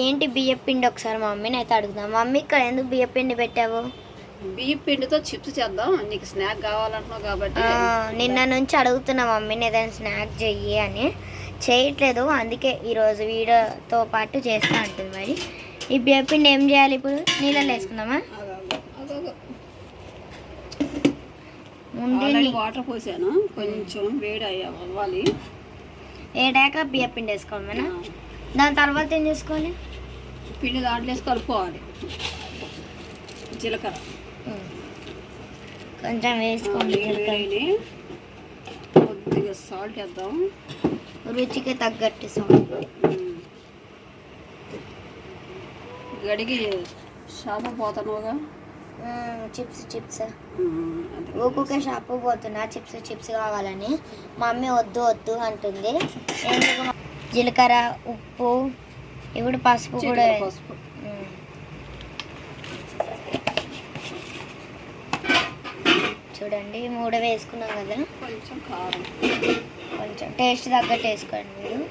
ఏంటి బియ్య పిండి ఒకసారి మా మమ్మీని అయితే అడుగుదాం. మమ్మీ ఇక్కడ ఎందుకు బియ్య పిండి పెట్టావు? బియ్యం పిండితో చిప్స్ చేద్దాం. నీకు స్నాక్ కావాలంటున్నావు కాబట్టి. నిన్న నుంచి అడుగుతున్నా మమ్మీని ఏదైనా స్నాక్ చెయ్యి అని. చేయట్లేదు. అందుకే ఈరోజు వీడియోతో పాటు చేస్తా ఉంటుంది మరి. ఈ బియ్య పిండి ఏం చేయాలి ఇప్పుడు? నీళ్ళలో వేసుకుందామా? ముందే వాటర్ పోసాను. కొంచెం వేడి అయ్యా అవ్వాలి. ఏడాక బియ్య పిండి వేసుకోవాలన్నా దాని తర్వాత ఏం చేసుకోవాలి? పిండి దాంట్లో వేసి కలుపుకోవాలి జీలకర్ర. కొంచెం వేసుకోండి కొద్దిగా సాల్ట్ వేద్దాం. రుచికి తగ్గట్టు సాల్ట్. గడిగి షాపు పోతున్నావుగా? Chips chips. ఊకుకే షాపు పోతున్నా చిప్స్ చిప్స్ కావాలని. మా మమ్మీ వద్దు వద్దు అంటుంది. ఎందుకు జీలకర్ర ఉప్పు ఇప్పుడు పసుపు కూడా పసుపు. చూడండి మూడు వేసుకున్నాం కదా. కొంచెం కారం. కొంచెం టేస్ట్ తగ్గట్టు వేసుకోండి మీరు.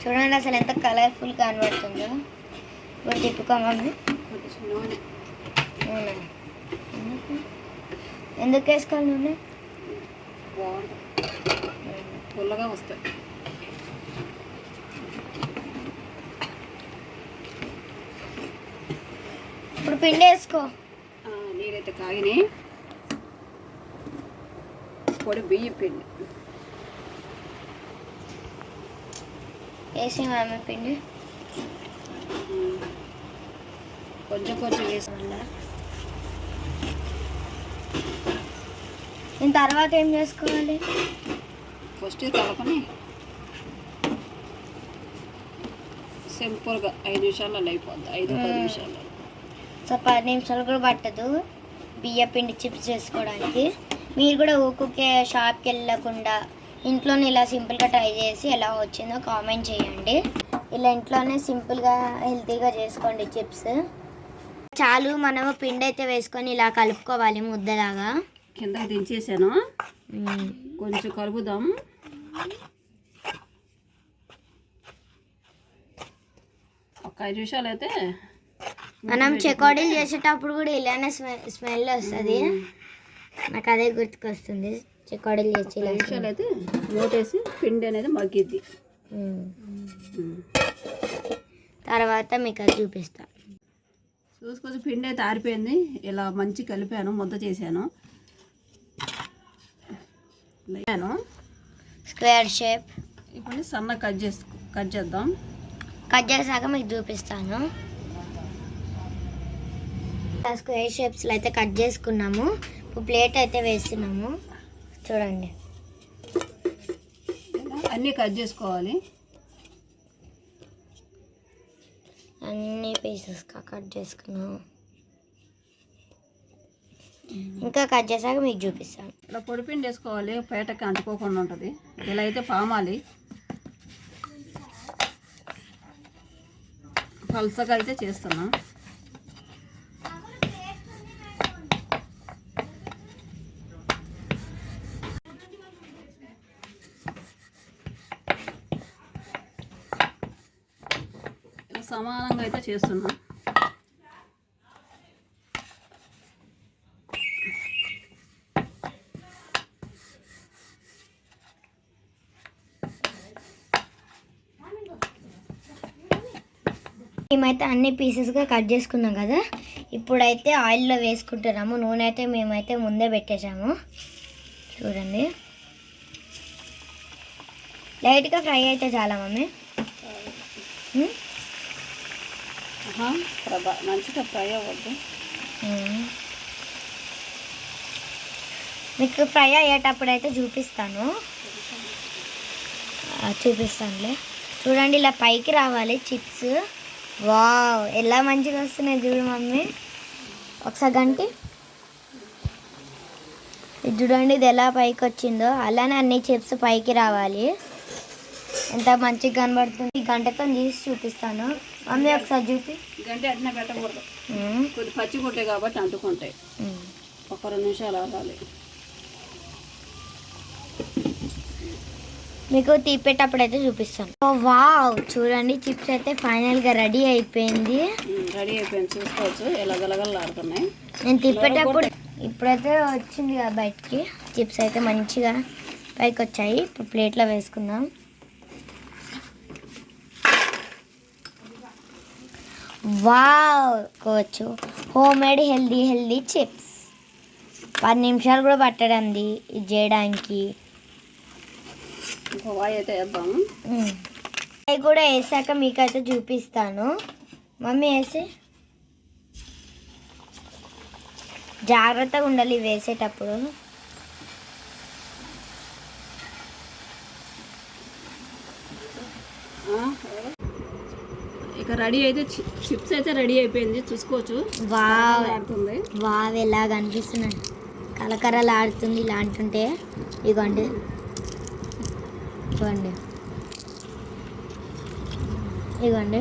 చూడండి అసలు ఎంత కలర్ఫుల్ కనబడుతుందో. ఇప్పుడు తిప్పుకోమని కొంచెం నూనె. ఎందుకు? వేసుకోవాలి నూనె? పుల్లగా వస్తాయి. ఇప్పుడు పిండి వేసుకో. నీరైతే కాగినాయి పొడి బియ్యం పిండి. వేసి పిండి. కొంచెం కొంచెం వేసి దీని తర్వాత ఏం చేసుకోవాలి? ఫస్ట్ కలపని సింపుల్గా ఐదు నిమిషాలలో అయిపోద్ది. ఐదు పది మ్మ్. నిమిషాల్లో. సో పది నిమిషాలు కూడా పట్టదు. బియ్య పిండి చిప్స్ చేసుకోవడానికి. మీరు కూడా ఊకుకే షాప్కి వెళ్ళకుండా ఇంట్లోనే ఇలా సింపుల్గా ట్రై చేసి ఎలా వచ్చిందో కామెంట్ చేయండి. ఇలా ఇంట్లోనే సింపుల్గా హెల్తీగా చేసుకోండి చిప్స్. చాలు మనము పిండి అయితే వేసుకొని ఇలా కలుపుకోవాలి ముద్దలాగా. కిందకి దించేసాను. కొంచెం కలుపుదాం. ఒక ఐదు నిమిషాలు అయితే మనం చెకోడీలు చేసేటప్పుడు కూడా ఇలానే స్మెల్ స్మెల్ వస్తుంది. నాకు అదే గుర్తుకొస్తుంది. చెకోడీలు చేసి ఐదు నిమిషాలు అయితే మూటేసి పిండి అనేది మగ్గిద్ది. తర్వాత మీకు అది చూపిస్తా. చూసుకొని పిండి అయితే ఆరిపోయింది. ఇలా మంచి కలిపాను ముద్ద చేశాను. లేను స్క్వేర్ షేప్. ఇప్పుడు సన్న కట్ చేసు కట్ చేద్దాం. కట్ చేసాక మీకు చూపిస్తాను. స్క్వేర్ షేప్స్లో అయితే కట్ చేసుకున్నాము. ఇప్పుడు ప్లేట్ అయితే వేస్తున్నాము. చూడండి. అన్నీ కట్ చేసుకోవాలి. అన్ని పీసెస్గా కట్ చేసుకున్నాము. ఇంకా కట్ చేసాక మీకు చూపిస్తాను. ఇట్లా పొడిపిండి వేసుకోవాలి పేటకి అంటుకోకుండా ఉంటుంది. ఇలా అయితే పామాలి. పల్సగా అయితే చేస్తున్నా. సమానంగా అయితే చేస్తున్నాం. మేమైతే అన్ని పీసెస్గా కట్ చేసుకున్నాం కదా. ఇప్పుడైతే ఆయిల్లో వేసుకుంటున్నాము. నూనె అయితే మేమైతే ముందే పెట్టేశాము. చూడండి. లైట్గా ఫ్రై అయితే చాలా మమ్మీ. మంచిగా ఫ్రై అవ్వద్దు. మీకు ఫ్రై అయ్యేటప్పుడు అయితే చూపిస్తాను. చూపిస్తానులే. చూడండి ఇలా పైకి రావాలి చిప్స్ వావ్ ఎలా మంచిగా వస్తున్నాయి చూడు మమ్మీ. ఒకసారి గంటి. ఇది చూడండి ఇది ఎలా పైకి వచ్చిందో. అలానే అన్ని చిప్స్ పైకి రావాలి. ఎంత మంచిగా కనబడుతుంది. గంటతో తీసి చూపిస్తాను. మమ్మీ ఒకసారి చూపి. గంటే అట్నే పెట్టకూడదు. కొద్ది పచ్చి ఉంటాయి కాబట్టి అంటుకుంటాయి. ఒక రెండు నిమిషాలు ఆగాలి. మీకు తీపేటప్పుడు అయితే చూపిస్తాను ఓ వావ్! చూడండి చిప్స్ అయితే ఫైనల్గా రెడీ అయిపోయింది. రెడీ అయిపోయింది. చూసుకోవచ్చు. ఎలా గలగలలాడుతున్నాయి నేను తిప్పేటప్పుడు ఇప్పుడైతే వచ్చింది కదా బయటికి. చిప్స్ అయితే మంచిగా పైకి వచ్చాయి ఇప్పుడు ప్లేట్లో వేసుకుందాం. Wow! Home made healthy healthy chips. పది నిమిషాలు కూడా పట్టడండి ఇది చేయడానికి. అయితే వేద్దాము. అవి కూడా వేసాక మీకైతే చూపిస్తాను. మమ్మీ వేసి. జాగ్రత్తగా ఉండాలి వేసేటప్పుడు. ఇక రెడీ అయితే చిప్స్ అయితే రెడీ అయిపోయింది. చూసుకోవచ్చు. వావ్. ఆడుతుంది. వావ్ ఎలా కనిపిస్తున్నాయి కలకరలు ఆడుతుంది ఇలా అంటుంటే. ఇగోండి ఇగోండి ఇగోండి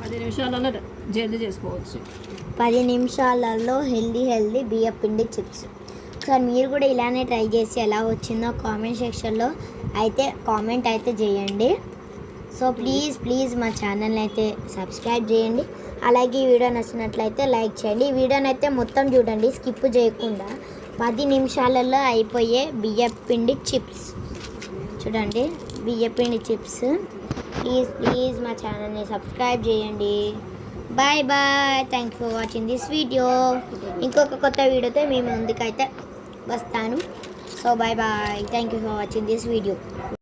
పది నిమిషాలలో జల్దీ చేసుకోవచ్చు. పది నిమిషాలలో హెల్దీ హెల్దీ బియ్యం పిండి చిప్స్. ఒకసారి మీరు కూడా ఇలానే ట్రై చేసి ఎలా వచ్చిందో కామెంట్ సెక్షన్లో అయితే కామెంట్ అయితే చేయండి. సో ప్లీజ్ ప్లీజ్ మా ఛానల్ని అయితే సబ్స్క్రైబ్ చేయండి. అలాగే ఈ వీడియో నచ్చినట్లయితే లైక్ చేయండి. ఈ వీడియోని అయితే మొత్తం చూడండి స్కిప్ చేయకుండా. పది నిమిషాలలో అయిపోయే బియ్యం పిండి చిప్స్. చూడండి బియ్యపిండి చిప్స్. ప్లీజ్ ప్లీజ్ మా ఛానల్ని సబ్స్క్రైబ్ చేయండి. Bye bye thank for watching this video ఇంకొక కొత్త వీడియోతో మేము ముందుకైతే వస్తాను. So bye bye thank you for watching this video